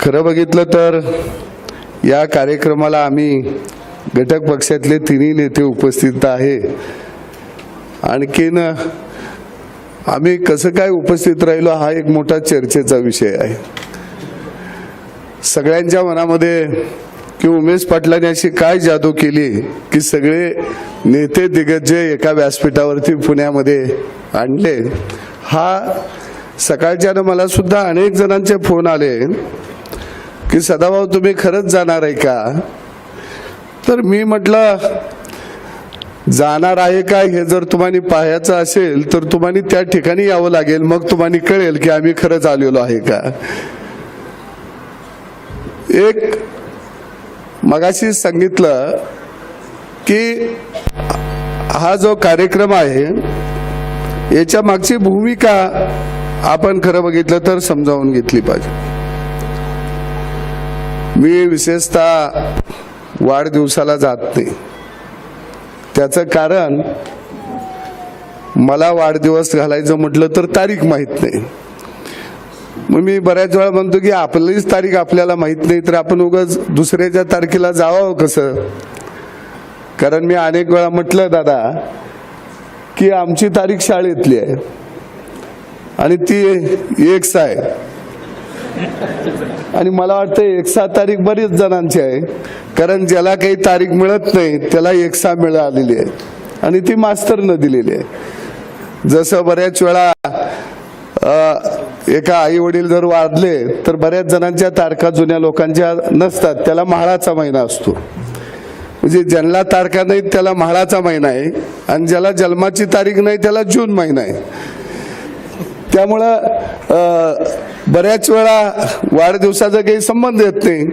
खरं बघितलं तर या कार्यक्रमाला आम्ही घटक पक्षातले तिन्ही नेते उपस्थित आहे. आणखीन आम्ही कसं काय उपस्थित राहिलो हा एक मोठा चर्चेचा विषय आहे. सगळ्यांच्या मनामध्ये की उमेश पाटलांनी अशी काय जादू केली की सगळे नेते दिग्गज एका व्यासपीठावरती पुण्यामध्ये आणले. हा सकाळच्यानं मला सुद्धा अनेक जणांचे फोन आले. की सदाभाऊ तुम्ही खरंच जाणार आहे का? तर मी म्हटलं जाणार आहे का हे जर तुम्हाला पाहायचं असेल तर तुम्हाला त्या ठिकाणी यावं लागेल मग तुम्हाला कळेल की आम्ही खरंच आलेलो आहे का? एक मगाशी सांगितलं की हा जो कार्यक्रम आहे याच्या मागची भूमिका आपण खरं बघितलं तर समजावून घेतली पाहिजे. मी विशेषतः वाढदिवसाला जात नाही. त्याचं कारण मला वाढदिवस घालायचं म्हटलं तर तारीख माहीत नाही. मग मी बऱ्याच वेळा म्हणतो की आपलीच तारीख आपल्याला माहीत नाही तर आपण उगाच दुसऱ्याच्या तारखेला जावं कसं? कारण मी अनेक वेळा म्हटलं दादा की आमची तारीख शाळेतली आहे आणि ती एक्स आहे. आणि मला वाटतं एकसा तारीख बरीच जणांची आहे. कारण ज्याला काही तारीख मिळत नाही त्याला एकसा मिळालेली आहे. आणि ती मास्तरनं दिलेली आहे. जसं बऱ्याच वेळा एका आई वडील जर वाढले तर बऱ्याच जणांच्या तारखा जुन्या लोकांच्या नसतात. त्याला म्हाळाचा महिना असतो. म्हणजे ज्यांना तारखा नाहीत त्याला म्हाळाचा महिना आहे. आणि ज्याला जन्माची तारीख नाही त्याला जून महिना आहे. त्यामुळं बऱ्याच वेळा वाढदिवसाचा काही संबंध येत नाही.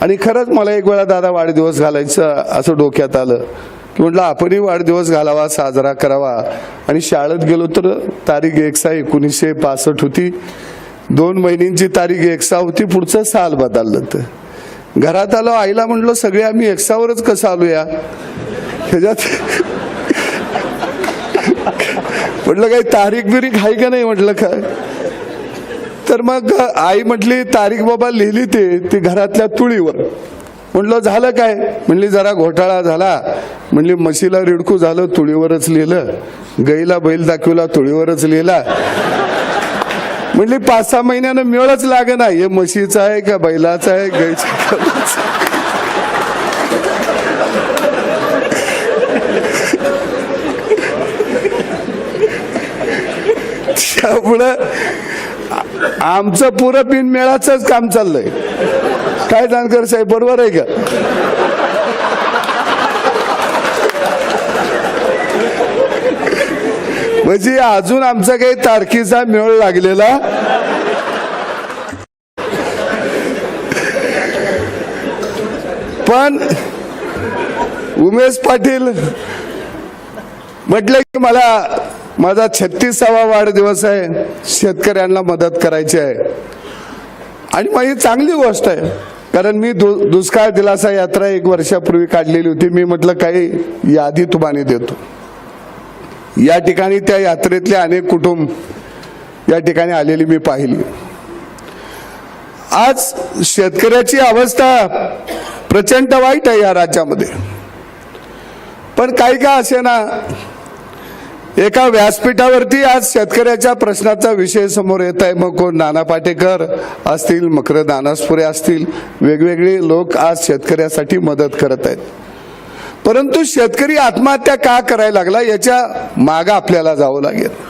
आणि खरंच मला एक वेळा दादा वाढदिवस घालायचं असं डोक्यात आलं की म्हटलं आपणही वाढदिवस घालावा साजरा करावा. आणि शाळेत गेलो तर तारीख एकसा एकोणीसशे पासष्ट होती. दोन महिन्यांची तारीख एकसा होती पुढचं साल बदललं तर. घरात आलो आईला म्हटलं सगळे आम्ही एकसावरच कसं आलोया? ह्याच्यात म्हटलं काही तारीख बिरीख आहे का नाही म्हटलं काय? तर मग आई म्हटली तारीख बाबा लिहिली ते ती घरातल्या तुळीवर. म्हटलं झालं काय? म्हणली जरा घोटाळा झाला. म्हणली म्हशीला रिडकू झालं तुळीवरच लिहिलं. गईला बैल दाखविला तुळीवरच लिहिला. म्हणली पाच सहा महिन्यानं मिळच लागे ना हे म्हशीचं आहे का बैलाचं आहे गाईचं त्यामुळं आमचं पुरं बिनमेळाच काम चाललंय. काय जानकर साहेब बरोबर आहे का? म्हणजे अजून आमचा काही तारखेचा मेळ लागलेला? पण उमेश पाटील म्हटलं की मला माझा छत्तीसावा वाढदिवस आहे. शेतकऱ्यांना मदत करायची आहे. आणि मग ही चांगली गोष्ट आहे. कारण मी दु दुष्काळ दिलासा यात्रा एक वर्षापूर्वी काढलेली होती. मी म्हटलं काही यादी तुम्हाला देतो. या ठिकाणी त्या यात्रेतले अनेक कुटुंब या ठिकाणी आलेली मी पाहिली. आज शेतकऱ्याची अवस्था प्रचंड वाईट आहे या राज्यामध्ये. पण काही का असे ना एका व्यासपीठावरती आज शेतकऱ्याच्या प्रश्नाचा विषय समोर येत आहे. मग कोण? नाना पाटेकर असतील मकर दानासपुरे असतील. वेगवेगळे लोक आज शेतकऱ्यासाठी मदत करत आहेत. परंतु शेतकरी आत्महत्या का करायला लागला? याच्या मागं आपल्याला जावं लागेल.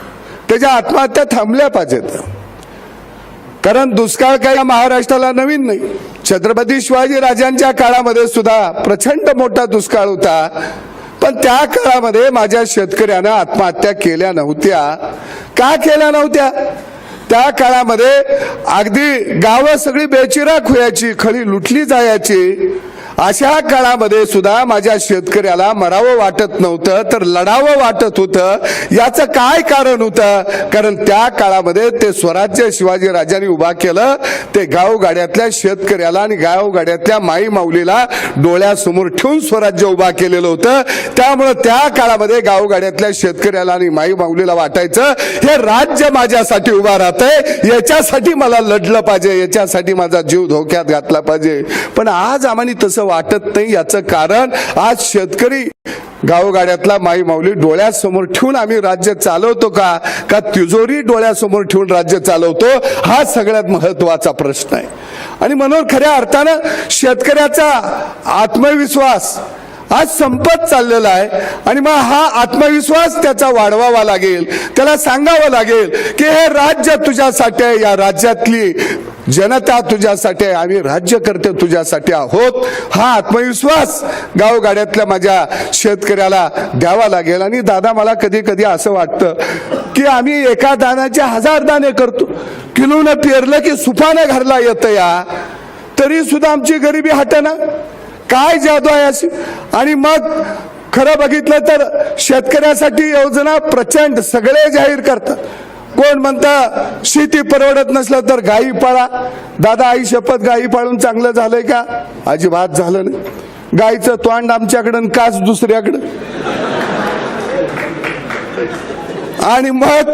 त्याच्या आत्महत्या थांबल्या पाहिजेत. कारण दुष्काळ काय या महाराष्ट्राला नवीन नाही. छत्रपती शिवाजी राजांच्या काळामध्ये सुद्धा प्रचंड मोठा दुष्काळ होता. पण त्या काळामध्ये माझ्या शेतकऱ्यानं आत्महत्या केल्या नव्हत्या. का केल्या नव्हत्या? त्या काळामध्ये अगदी गावं सगळी बेचिराख व्हायची खळी लुटली जायची. अशा काळामध्ये सुद्धा माझ्या शेतकऱ्याला मरावं वाटत नव्हतं तर लढावं वाटत होतं. याचं काय कारण होतं? कारण त्या काळामध्ये ते स्वराज्य शिवाजी राजांनी उभा केलं ते गावगाड्यातल्या शेतकऱ्याला आणि गावगाड्यातल्या माई माऊलीला डोळ्यासमोर ठेवून स्वराज्य उभा केलेलं होतं. त्यामुळं त्या काळामध्ये गावगाड्यातल्या शेतकऱ्याला आणि माई माऊलीला वाटायचं हे राज्य माझ्यासाठी उभा राहतंय याच्यासाठी मला लढलं पाहिजे याच्यासाठी माझा जीव धोक्यात घातला पाहिजे. पण आज आम्हाला तसं वाटत नाही याचं कारण आज शेतकरी गावगाड्यातला माई माऊली डोळ्यासमोर ठेवून आम्ही राज्य चालवतो का? का तिजोरी डोळ्यासमोर ठेवून राज्य चालवतो? हा सगळ्यात महत्त्वाचा प्रश्न आहे. आणि म्हणून खऱ्या अर्थानं शेतकऱ्याचा आत्मविश्वास आज संपत चाललेला आहे. आणि मग हा आत्मविश्वास त्याचा वाढवावा लागेल. त्याला सांगावं लागेल की हे राज्य तुझ्यासाठी आहे. या राज्यातली जनता तुझ्यासाठी आहे आम्ही राज्यकर्ते तुझ्यासाठी आहोत. हा आत्मविश्वास गावगाड्यातल्या माझ्या शेतकऱ्याला द्यावा लागेल. आणि दादा मला कधी कधी असं वाटतं की आम्ही एका दानाचे हजार दाणे करतो. किलोनं पेरलं की सुपानं घरला येतं या. तरी सुद्धा आमची गरिबी हटना. काय जादू आहे अशी? आणि मग खरं बघितलं तर शेतकऱ्यासाठी योजना प्रचंड सगळे जाहीर करतात. कोण म्हणता शेती परवडत नसलं तर गाई पाळा. दादा आई शपथ गाई पाळून चांगलं झालंय का? अजिबात झालं नाही. गाईचं तोंड आमच्याकडं काच दुसऱ्याकडं. आणि मग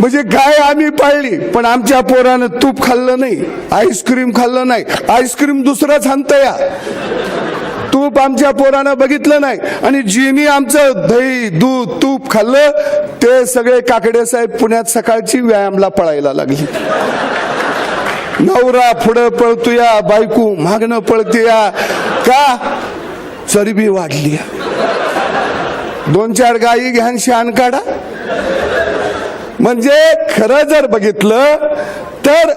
म्हणजे गाय आम्ही पाळली पण आमच्या पोरानं तूप खाल्लं नाही आईस्क्रीम खाल्लं नाही आईस्क्रीम दुसरंच आणतं या. तूप आमच्या पोरानं बघितलं नाही आणि जिनी आमचं दही दूध तूप खाल्लं ते सगळे काकडे साहेब पुण्यात सकाळची व्यायामला पळायला लागली. नवरा पुढं पळतोया बायको मागणं पळतीया का? चरबी वाढली. दोन चार गायी घ्यान शान काढा. म्हणजे खरं जर बघितलं तर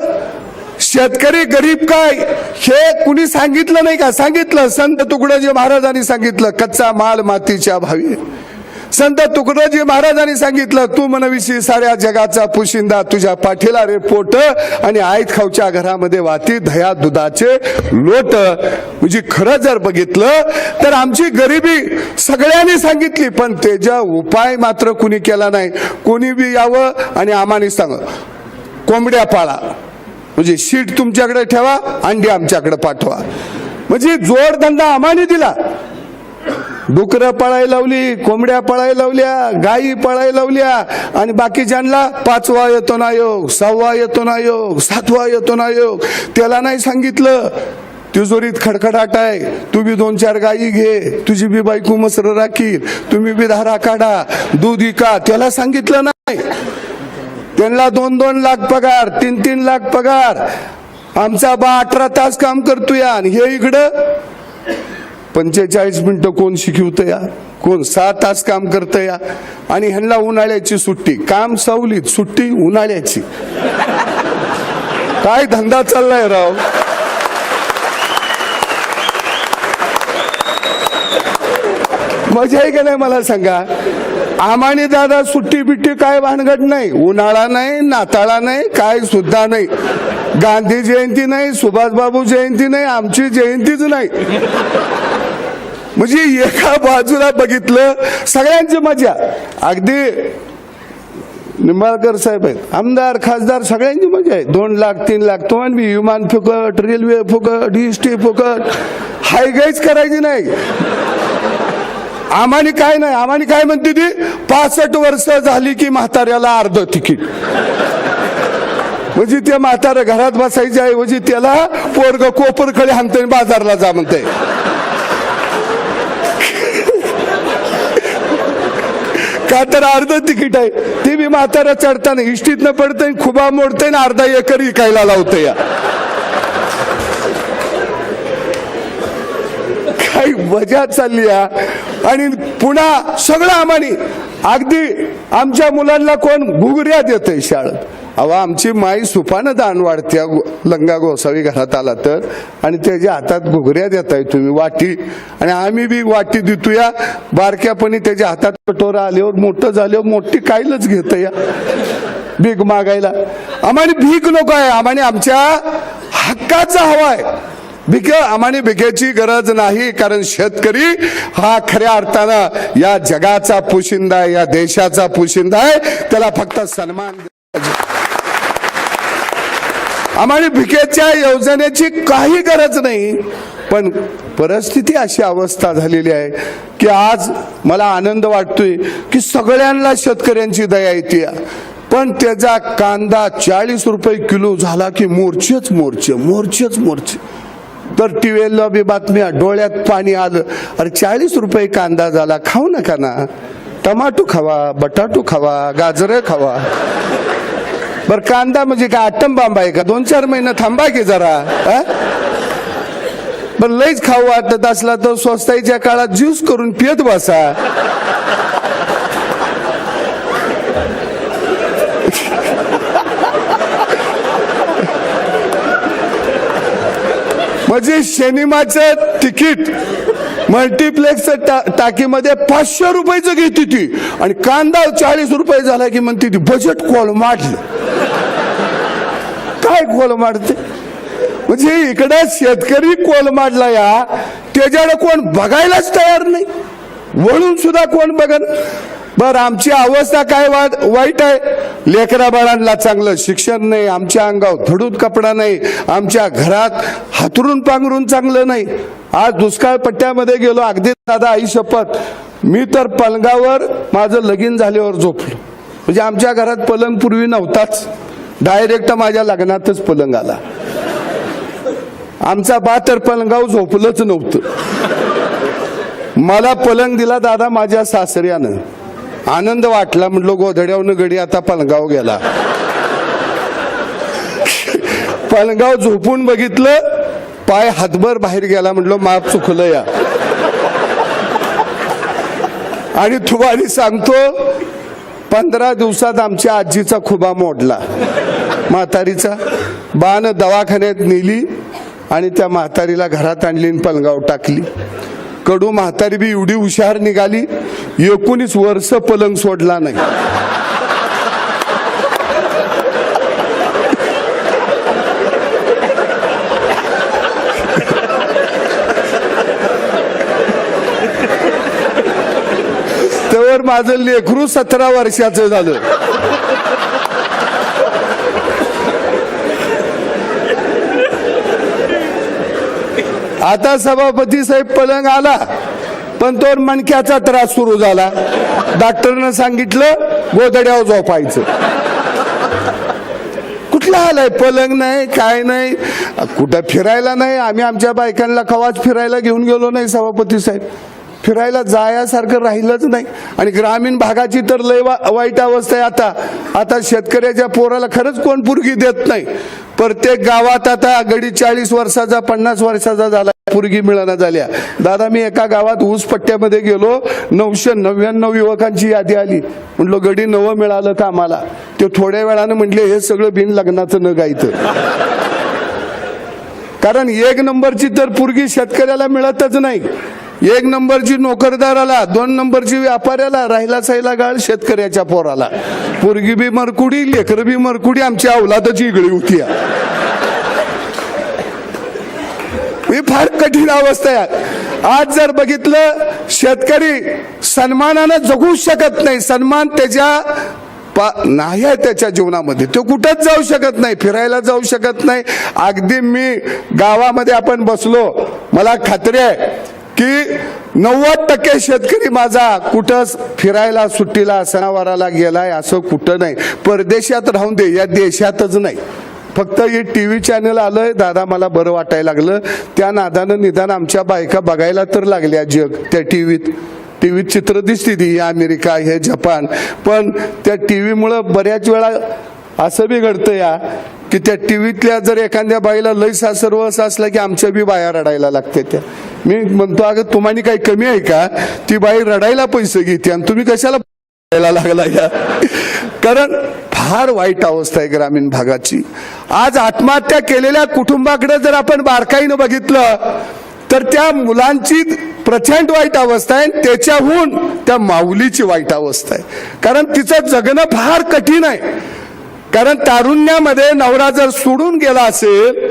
शेतकरी गरीब काय? हे कुणी सांगितलं नाही का? सांगितलं संत तुकडोजी महाराजांनी सांगितलं कच्चा माल मातीच्या भावी. संत तुकडोजी महाराजांनी सांगितलं तू मनविशी साऱ्या जगाचा पुशिंदा तुझ्या पाठीला रे पोट आणि आईत खाऊच्या घरामध्ये वाती दह्या दुधाचे लोट. म्हणजे खरं जर बघितलं तर आमची गरिबी सगळ्यांनी सांगितली पण त्याचा उपाय मात्र कुणी केला नाही. कोणी बी यावं आणि आम्हाने सांग कोंबड्या पाळा. म्हणजे शीट तुमच्याकडे ठेवा अंडी आमच्याकडे पाठवा. म्हणजे जोडधंदा आम्हाने दिला. डुकरं पळायला लावली कोंबड्या पळायला लावल्या गायी पळायला लावल्या आणि बाकीच्यांना पाचवा येतो ना योग सहावा येतो ना योग सातवा येतो ना योग त्याला नाही सांगितलं. तिजोरीत खडखडाट आहे. तू बी दोन चार गायी घे. तुझी बी बायको मसर राखील. तुम्ही बी धारा काढा. दूध विका त्याला सांगितलं नाही. त्यांना दोन दोन लाख पगार तीन तीन लाख पगार. आमचा बा अठरा तास काम करतोय आणि हे इकडं पंचेचाळीस मिनिटं कोण शिकवत या? कोण सहा तास काम करत या? आणि ह्यांना उन्हाळ्याची सुट्टी. काम सवलीत सुट्टी उन्हाळ्याची. काय धंदा चाललाय राव? मजा आहे का नाही मला सांगा? आमाने दादा सुट्टी बिट्टी काय भानगड नाही. उन्हाळा नाही नाताळा नाही काय सुद्धा नाही. गांधी जयंती नाही सुभाषबाबू जयंती नाही आमची जयंतीच नाही. म्हणजे एका बाजूला बघितलं सगळ्यांची मजा. अगदी निंबाळकर साहेब आहेत. आमदार खासदार सगळ्यांची मजा आहे. दोन लाख तीन लाख तो मी विमान फुकट रेल्वे फुकट टी फुकट. हायगाईच करायची नाही. आम्हाने काय नाही. आम्हाने काय म्हणते ती? पासष्ट वर्ष झाली की म्हाताऱ्याला अर्ध तिकीट. म्हणजे ते म्हातारं घरात बसायच्या ऐवजी त्याला पोरग कोपरकडे हाणते बाजारला जा म्हणते का तर अर्ध तिकीट आहे. ते मी म्हातारा चढताना इष्टीतनं पडतंय खुबा मोडतंय ना अर्धा एकर इकायला लावते या काही मजा चालली या. आणि पुन्हा सगळं आम्हाने. अगदी आमच्या मुलांना कोण घुगऱ्या देतोय शाळेत. अहो आमची माई सुपानं दान वाढत्या लंगा गोसावी घरात आला तर. आणि त्याच्या हातात घुगऱ्या देताय तुम्ही वाटी. आणि आम्ही बी वाटी देतो या बारक्यापणी त्याच्या हातात कटोरा आल्यावर मोठं झाल्यावर मोठी कायलच घेत या. भीक मागायला. आम्हाला भीक नको आहे. आम्हाला आमच्या हक्काचा हवाय भिके आम्हाने भिकेची गरज नाही कारण शेतकरी हा खऱ्या अर्थानं या जगाचा पुशिंदा आहे या देशाचा पुशिंदा आहे. त्याला फक्त सन्मान आम्हाला भिकेच्या योजनेची काही गरज नाही. पण परिस्थिती अशी अवस्था झालेली आहे की आज मला आनंद वाटतोय की सगळ्यांना शेतकऱ्यांची दया येते. पण त्याचा कांदा चाळीस रुपये किलो झाला की मोर्चेच मोर्चे मोर्चेच मोर्चे. तर टीव्हीला बी बातम्या डोळ्यात पाणी आलं. अरे चाळीस रुपये कांदा झाला खाऊ नका ना. टमाटो खावा बटाटो खावा गाजरं खावा. बर कांदा म्हणजे काय? आटम बांब आहे का? दोन चार महिने थांबा की जरा बर लईच खाऊ वाटत असला तर स्वस्ताईच्या काळात ज्यूस करून पियत बसा. म्हणजे सिनेमाचं तिकीट मल्टिप्लेक्स टाकीमध्ये पाचशे रुपयाचं घेते ती. आणि कांदा चाळीस रुपये झाला की म्हणते ती बजेट कॉल मारलं. काय कोल मारते? म्हणजे इकडे शेतकरी कोल मारला या त्याच्याकडे कोण बघायलाच तयार नाही. वळून सुद्धा कोण बघन बर आमची अवस्था काय वाट वाईट आहे? लेकरा बाळांना चांगलं शिक्षण नाही आमच्या अंगावर धडूत कपडा नाही आमच्या घरात हातरून पांघरून चांगलं नाही. आज दुष्काळ पट्ट्यामध्ये गेलो अगदी दादा आई शपथ. मी तर पलंगावर माझं लगीन झाल्यावर झोपलो. म्हणजे आमच्या घरात पलंग पूर्वी नव्हताच. डायरेक्ट माझ्या लग्नातच पलंग आला. आमचा बा तर पलंगाव झोपलंच नव्हतं. मला पलंग दिला दादा माझ्या सासऱ्यानं. आनंद वाटला म्हटलं गोधड्यावनं गडी आता पलंगाव गेला. पलंगाव झोपून बघितलं पाय हातभर बाहेर गेला म्हटलं माप चुकलं या. आणि तुम्हाला सांगतो पंधरा दिवसात आमच्या आजीचा खुबा मोडला. म्हातारीचा. बाण दवाखान्यात नेली आणि त्या म्हातारीला घरात आणली आणि पलंगाव टाकली. कडू म्हातारी बी एवढी हुशार निघाली एकोणीस वर्ष पलंग सोडला नाही. त्यावर माझं लेकरू सतरा वर्षाचं झालं. आता सभापती साहेब पलंग आला पण तो मणक्याचा त्रास सुरू झाला. डॉक्टरनं सांगितलं गोदड्यावर झोपायचं. कुठला आलाय? पलंग नाही काय नाही. कुठं फिरायला नाही? आम्ही आमच्या बायकांना खवाच फिरायला घेऊन गेलो नाही सभापती साहेब. फिरायला जायासारखं राहिलंच नाही. आणि ग्रामीण भागाची तर लय वा- वाईट अवस्था आहे आता. आता शेतकऱ्याच्या पोराला खरंच कोण पुरगी देत नाही. प्रत्येक गावात आता गडी चाळीस वर्षाचा पन्नास वर्षाचा झाला. पुरगी मिळाना झाल्या. दादा मी एका गावात ऊस पट्ट्यामध्ये गेलो. नऊशे नव्याण्णव युवकांची यादी आली. म्हटलं गडी नवं मिळालं का आम्हाला ते थोड्या वेळानं म्हटले हे सगळं बिन लग्नाचं न गायचं कारण एक नंबरची तर पुरगी शेतकऱ्याला मिळतच नाही. एक नंबरची नोकरदाराला दोन नंबरची व्यापाऱ्याला राहिला सायला गाळ शेतकऱ्याच्या पोराला. पुरगी बी मरकुडी लेकर बी मरकुडी आमची अवलादाची इगळी होती. या. ही फार कठीण अवस्था आहे. आज जर बघितलं शेतकरी सन्मानानं जगू शकत नाही. सन्मान त्याच्या पा- नाही आहे त्याच्या जीवनामध्ये. तो कुठंच जाऊ शकत नाही फिरायला जाऊ शकत नाही. अगदी मी गावामध्ये आपण बसलो मला खात्री आहे की नव्वद टक्के शेतकरी माझा कुठंच फिरायला सुट्टीला सणावाराला गेलाय असं कुठं नाही. परदेशात राहून दे या देशातच नाही. फक्त हे टी व्ही चॅनल आलंय दादा मला बरं वाटायला लागलं. त्या नादानं निदान आमच्या बायका बघायला तर लागल्या जग त्या टी व्हीत टी व्हीत चित्र दिसते ती अमेरिका हे जपान. पण त्या टी व्हीमुळं बऱ्याच वेळा असं बी घडतं या की त्या टीव्हीतल्या जर एखाद्या बाईला लय सासरवस असला की आमच्या बी बाया रडायला लागते त्या. मी म्हणतो अगं तुम्हाला काही कमी आहे का? ती बाई रडायला पैसे घेते आणि तुम्ही कशाला रडायला लागला या? कारण फार वाईट अवस्था आहे ग्रामीण भागाची. आज आत्महत्या केलेल्या कुटुंबाकडे जर आपण बारकाईनं बघितलं तर त्या मुलांची प्रचंड वाईट अवस्था आहे आणि त्याच्याहून त्या माऊलीची वाईट अवस्था आहे. कारण तिचं जगणं फार कठीण आहे. कारण तारुण्यामध्ये नवरा जर सोडून गेला असेल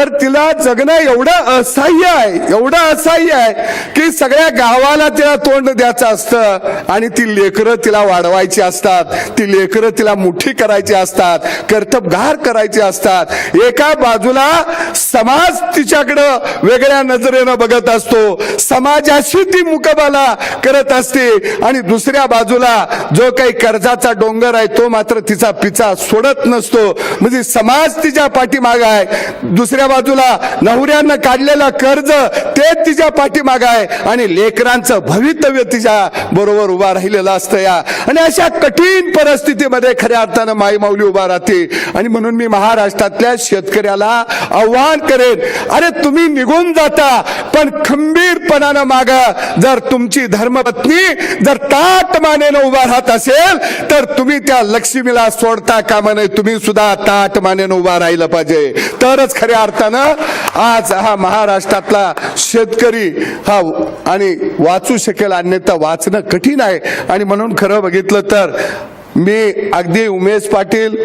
तर तिला जगणं एवढं असह्य आहे एवढं असह्य आहे की सगळ्या गावाला तिला तोंड द्यायचं असतं आणि ती लेकरं तिला वाढवायची असतात ती लेकरं तिला मुठी करायची असतात कर्तबगार करायचे असतात. एका बाजूला समाज तिच्याकडं वेगळ्या नजरेनं बघत असतो समाजाशी ती मुकाबला करत असते आणि दुसऱ्या बाजूला जो काही कर्जाचा डोंगर आहे तो मात्र तिचा पिचा सोडत नसतो. म्हणजे समाज तिच्या पाठीमाग आहे दुसऱ्या बाजूला नवऱ्यानं काढलेलं कर्ज ते तिच्या पाठीमाग आहे आणि लेकरांचं भवितव्य तिच्या बरोबर उभा राहिलेलं असतं या. आणि अशा कठीण परिस्थितीमध्ये खऱ्या अर्थानं माई माऊली उभा राहते आणि म्हणून मी महाराष्ट्रातल्या शेतकऱ्याला आव्हान करेन अरे तुम्ही निघून जाता पण खंबीरपणानं माग. जर तुमची धर्मपत्नी जर ताट मानेनं उभा राहत असेल तर तुम्ही त्या लक्ष्मीला सोडता कामा नये. तुम्ही सुद्धा ताट मानेनं उभा राहिलं पाहिजे. तरच खऱ्या अर्थानं आज हा महाराष्ट्रातला शेतकरी हा आणि वाचू शकेल अन्यथा वाचणं कठीण आहे. आणि म्हणून खरं बघितलं तर मी अगदी उमेश पाटील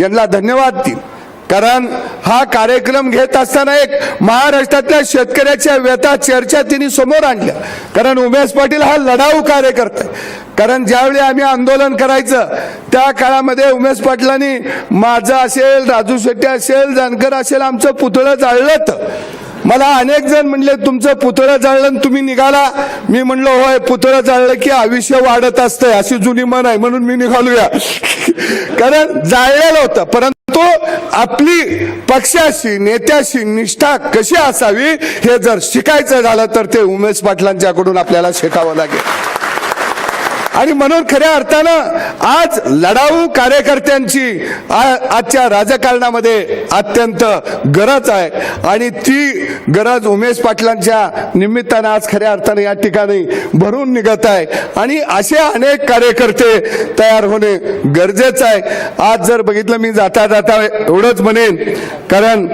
यांना धन्यवाद देईन. कारण हा कार्यक्रम घेत असताना एक महाराष्ट्रातल्या शेतकऱ्याच्या व्यथा चर्चा तिने समोर आणल्या. कारण उमेश पाटील हा लढाऊ कार्यकर्ता कारण ज्यावेळी आम्ही आंदोलन करायचं त्या काळामध्ये उमेश पाटलांनी माझं असेल राजू शेट्टी असेल जानकर असेल आमचं पुतळं जाळलं तर मला अनेक जण म्हणले तुमचं पुतळं जाळलं तुम्ही निघाला. मी म्हणलो होय पुतळं जाळलं की आयुष्य वाढत असतंय अशी जुनी मन आहे म्हणून मी निघालूया. कारण जाळलेलं होतं परंतु तो आपली पक्षाशी नेत्याशी निष्ठा कशी असावी हे जर शिकायचं झालं तर ते उमेश पाटलांच्याकडून आपल्याला शिकावं लागेल. आणि म्हणून खऱ्या अर्थानं आज लढाऊ कार्यकर्त्यांची आजच्या राजकारणामध्ये अत्यंत गरज आहे. आणि ती गरज उमेश पाटलांच्या निमित्तानं आज खऱ्या अर्थानं या ठिकाणी भरून निघत आहे. आणि असे अनेक कार्यकर्ते तयार होणे गरजेचं आहे. आज जर बघितलं मी जाता जाता एवढंच म्हणेन कारण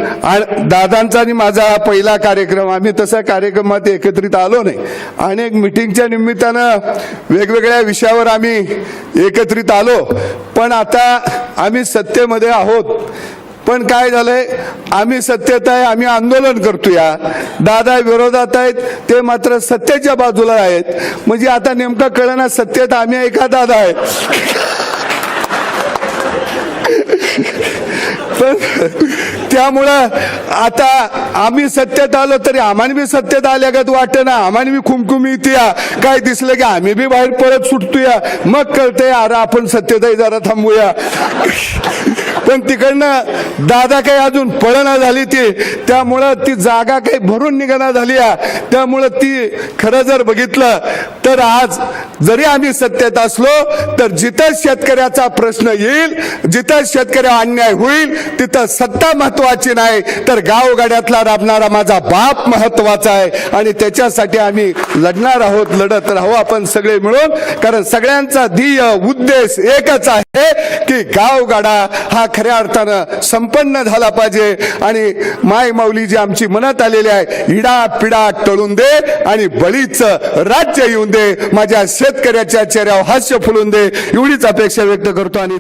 दादांचा आणि माझा हा पहिला कार्यक्रम आम्ही तसा कार्यक्रमात एकत्रित आलो नाही. अनेक मिटिंगच्या निमित्तानं वेगवेगळ्या विषयावर आम्ही एकत्रित आलो. पण आता आम्ही सत्तेमध्ये आहोत. पण काय झालंय? आम्ही सत्तेत आहे आम्ही आंदोलन करतोया. दादा विरोधात आहेत ते मात्र सत्तेच्या बाजूला आहेत. म्हणजे आता नेमकं कळना सत्तेत आम्ही एका दादा आहे? पण त्यामुळं आता आम्ही सत्तेत आलो तरी आम्हाला बी सत्तेत आल्यागत वाटत ना आम्हाला बी खुमखुमी येते या. काय दिसलं की आम्ही बी बाहेर परत सुटतोया. मग कळतंय अरे आपण सत्तेतही जरा थांबूया. पण तिकडनं दादा काही अजून पळना झाली ती. त्यामुळं ती जागा काही भरून निघणा झाली त्यामुळं ती खरं जर बघितलं तर आज जरी आम्ही सत्तेत असलो तर जिथं शेतकऱ्याचा प्रश्न येईल जिथं शेतकऱ्या अन्याय होईल तिथं सत्ता महत्वाची नाही. तर गावगाड्यातला राबणारा माझा बाप महत्त्वाचा आहे. आणि त्याच्यासाठी आम्ही लढणार आहोत लढत राहू आपण सगळे मिळून. कारण सगळ्यांचा ध्येय उद्देश एकच आहे की गावगाडा हा खऱ्या अर्थानं संपन्न झाला पाहिजे. आणि माय माऊली जी आमची मनात आलेली आहे इडा पिडा टळून दे आणि बळीच राज्य येऊन दे. माझ्या शेतकऱ्याच्या चेहऱ्यावर हास्य फुलून दे. एवढीच अपेक्षा व्यक्त करतो आणि